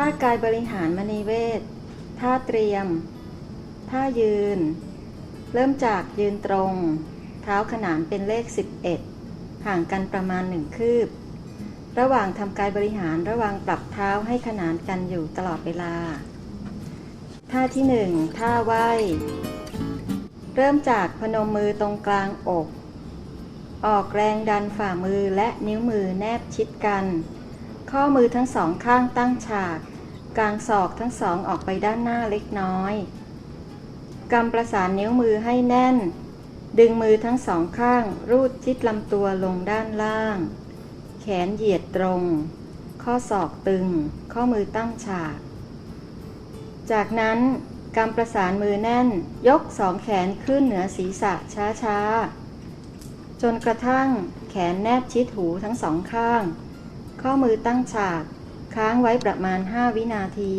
่ากายบริหารมณีเวทท่าเตรียม ท่ายืน เริ่มจากยืนตรง เท้าขนานเป็นเลข 11 ห่างกันประมาณหนึ่งคืบ ระหว่างทำกายบริหารระว่างปรับเท้าให้ขนานกันอยู่ตลอดเวลา ท่าที่หนึ่งท่าไหวเริ่มจากพนมมือตรงกลางอก ออกแรงดันฝ่ามือและนิ้วมือแนบชิดกัน ข้อมือทั้งสองข้างตั้งฉากกางศอกทั้งสองออกไปด้านหน้าเล็กน้อยกำประสานนิ้วมือให้แน่น ดึงมือทั้งสองข้าง รูดชิดลำตัวลงด้านล่าง แขนเหยียดตรง ข้อศอกตึง ข้อมือตั้งฉาก จากนั้นกำประสานมือแน่น ยกสองแขนขึ้นเหนือศีรษะช้าๆ จนกระทั่งแขนแนบชิดหูทั้งสองข้าง ข้อมือตั้งฉาก ค้างไว้ประมาณ 5 วินาที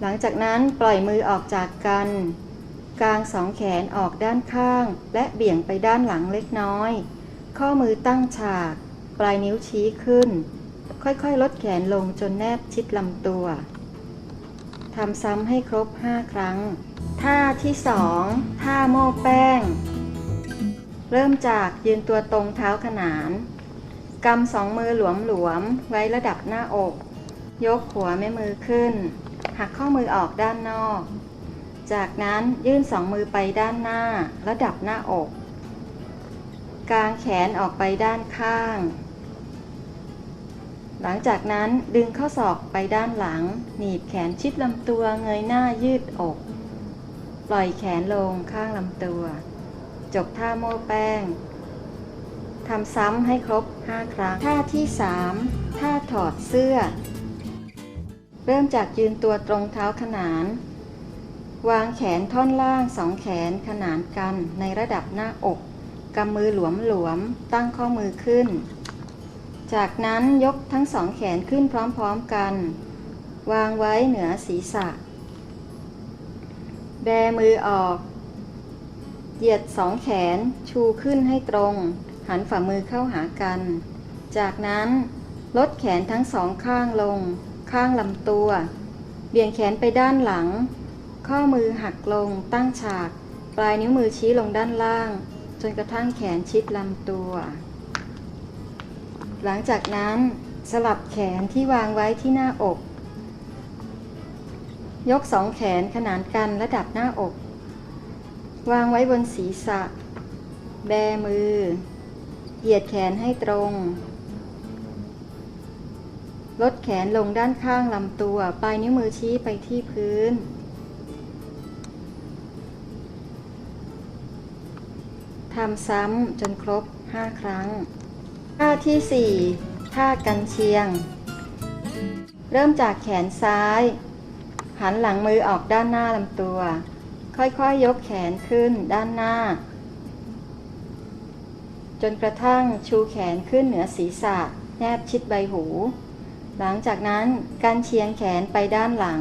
หลังจากนั้นปล่อยมือออกจากกัน กางสองแขนออกด้านข้าง และเบี่ยงไปด้านหลังเล็กน้อย ข้อมือตั้งฉาก ปลายนิ้วชี้ขึ้น ค่อยๆ ลดแขนลงจนแนบชิดลำตัวทำซ้ำให้ครบ 5 ครั้ง ท่าที่ 2 ท่าโม้แป้ง เริ่มจากยืนตัวตรงเท้าขนาน กำสองมือหลวมๆไว้ระดับหน้าอก ยกหัวแม่มือขึ้น หักข้อมือออกด้านนอก จากนั้นยื่นสองมือไปด้านหน้า ระดับหน้าอก กางแขนออกไปด้านข้าง หลังจากนั้นดึงข้อศอกไปด้านหลัง หนีบแขนชิดลำตัวเงยหน้ายืดอก ปล่อยแขนลงข้างลำตัว จบท่าโม้แป้ง ทำซ้ำให้ครบ 5 ครั้ง ท่าที่ 3 ท่าถอดเสื้อ เริ่มจากยืนตัวตรงเท้าขนาน วางแขนท่อนล่างสองแขนขนานกันในระดับหน้าอก กำมือหลวมหลวมๆตั้งข้อมือขึ้น จากนั้นยกทั้งสองแขนขึ้นพร้อมๆกัน วางไว้เหนือศีรษะ แบมือออกเหยียดสองแขนชูขึ้นให้ตรง หันฝ่ามือเข้าหากัน จากนั้นลดแขนทั้งสองข้างลง ข้างลำตัว เบี่ยงแขนไปด้านหลัง ข้อมือหักลงตั้งฉาก ปลายนิ้วมือชี้ลงด้านล่าง จนกระทั่งแขนชิดลำตัว หลังจากนั้นสลับแขนที่วางไว้ที่หน้าอก ยกสองแขนขนานกันระดับหน้าอก วางไว้บนศีรษะ แบมือ เหยียดแขนให้ตรง ลดแขนลงด้านข้างลำตัว ปลายนิ้วมือชี้ไปที่พื้น ทำซ้ำจนครบ 5 ครั้ง ท่าที่ 4 ท่ากันเชียง เริ่มจากแขนซ้าย หันหลังมือออกด้านหน้าลำตัว ค่อยๆยยกแขนขึ้นด้านหน้า จนกระทั่งชูแขนขึ้นเหนือศีรษะ แนบชิดใบหู หลังจากนั้นการเชียงแขนไปด้านหลัง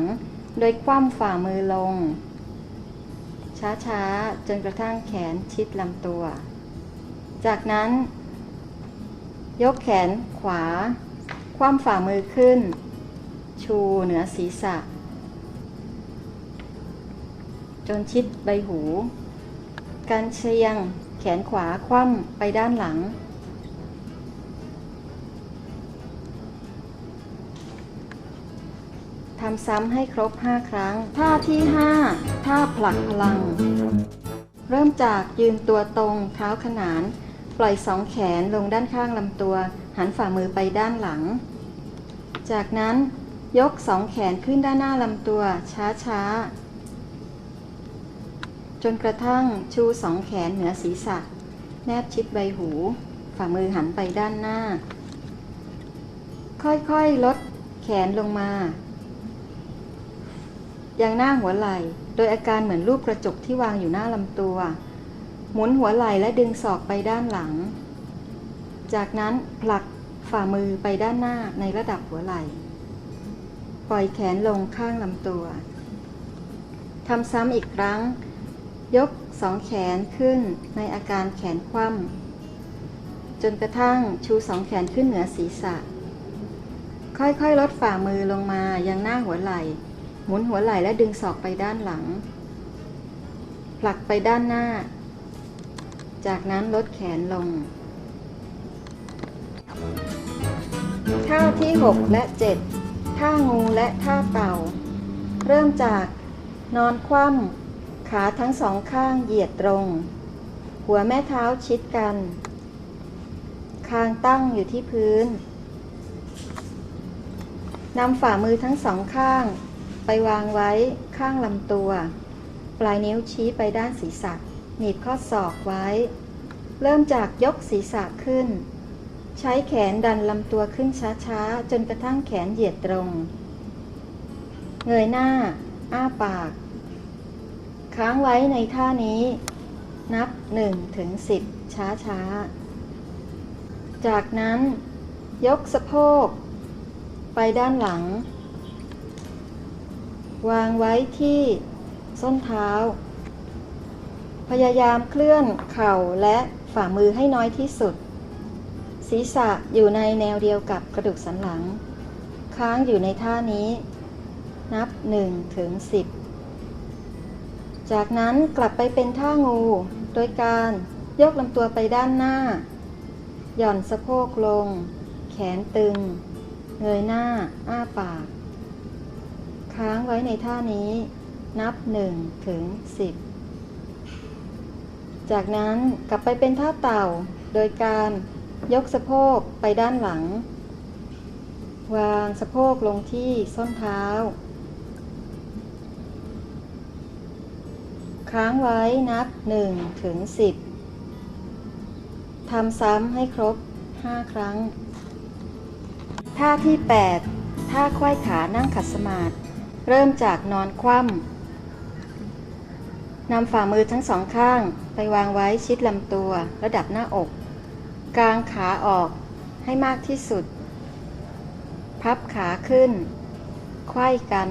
โดยคว่ำฝ่ามือลง ช้าๆ จนกระทั่งแขนชิดลำตัว จากนั้น ยกแขนขวา คว่ำฝ่ามือขึ้น ชูเหนือศีรษะ จนชิดใบหู การเชียง แขนขวาคว่ำไปด้านหลัง ทำซ้ำให้ครบ 5 ครั้ง ท่าที่ 5 ท่าผลักพลัง เริ่มจากยืนตัวตรงเท้าขนาน ปล่อยสองแขนลงด้านข้างลำตัว หันฝ่ามือไปด้านหลัง จากนั้นยกสองแขนขึ้นด้านหน้าลำตัวช้าๆ จนกระทั่งชูสองแขนเหนือศีรษะ แนบชิดใบหู ฝ่ามือหันไปด้านหน้า ค่อยๆลดแขนลงมายังหน้าหัวไหล่ โดยอาการเหมือนรูปกระจกที่วางอยู่หน้าลำตัว หมุนหัวไหล่และดึงศอกไปด้านหลัง จากนั้นผลักฝ่ามือไปด้านหน้าในระดับหัวไหล่ ปล่อยแขนลงข้างลำตัวทำซ้ำอีกครั้ง ยกสองแขนขึ้นในอาการแขนคว่ำจนกระทั่งชูสองแขนขึ้นเหนือศีรษะ ค่อยๆ ลดฝ่ามือลงมายังหน้าหัวไหล่ หมุนหัวไหล่และดึงศอกไปด้านหลัง ผลักไปด้านหน้า จากนั้นลดแขนลง ท่าที่ 6 และ 7 ท่างูและท่าเต่า เริ่มจากนอนคว่ำ ขาทั้งสองข้างเหยียดตรง หัวแม่เท้าชิดกัน คางตั้งอยู่ที่พื้นนำฝ่ามือทั้งสองข้าง ไปวางไว้ข้างลำตัว ปลายนิ้วชี้ไปด้านศีรษะ หนีบข้อศอกไว้ เริ่มจากยกศีรษะขึ้น ใช้แขนดันลำตัวขึ้นช้าๆ จนกระทั่งแขนเหยียดตรง เงยหน้า อ้าปาก ค้างไว้ในท่านี้ นับ1ถึง10 ช้าๆจากนั้น ยกสะโพก ไปด้านหลัง วางไว้ที่ส้นเท้า พยายามเคลื่อนเข่าและฝ่ามือให้น้อยที่สุด ศีรษะอยู่ในแนวเดียวกับกระดูกสันหลัง ค้างอยู่ในท่านี้ นับ1ถึง10 จากนั้นกลับไปเป็นท่างู โดยการยกลำตัวไปด้านหน้า หย่อนสะโพกลง แขนตึง เงยหน้า อ้าปาก ค้างไว้ในท่านี้ นับ1ถึง10 จากนั้นกลับไปเป็นท่าเต่า โดยการยกสะโพกไปด้านหลัง วางสะโพกลงที่ส้นเท้า ค้างไว้นับ 1 ถึง 10 ทำซ้ำให้ครบ 5 ครั้ง ท่าที่ 8 ท่าควายขานั่งขัดสมาธิเริ่มจากนอนคว่ำนำฝ่ามือทั้งสองข้างไปวางไว้ชิดลำตัวระดับหน้าอก กางขาออกให้มากที่สุด พับขาขึ้น ไขว้กัน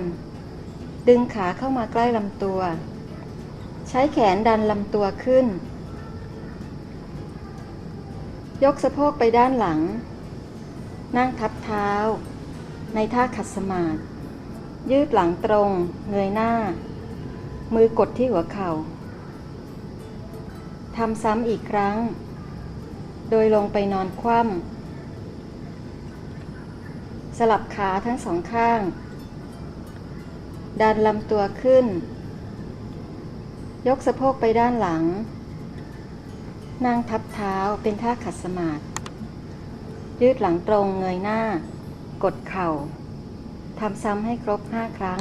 ดึงขาเข้ามาใกล้ลำตัว ใช้แขนดันลำตัวขึ้น ยกสะโพกไปด้านหลัง นั่งทับเท้า ในท่าขัดสมาธิยืดหลังตรง เงยหน้า มือกดที่หัวเข่าทำซ้ำอีกครั้ง โดยลงไปนอนคว่ำสลับขาทั้งสองข้าง ดันลำตัวขึ้น ยกสะโพกไปด้านหลัง นั่งทับเท้าเป็นท่าขัดสมาธิยืดหลังตรงเงยหน้า กดเข่าทำซ้ำให้ครบ 5 ครั้ง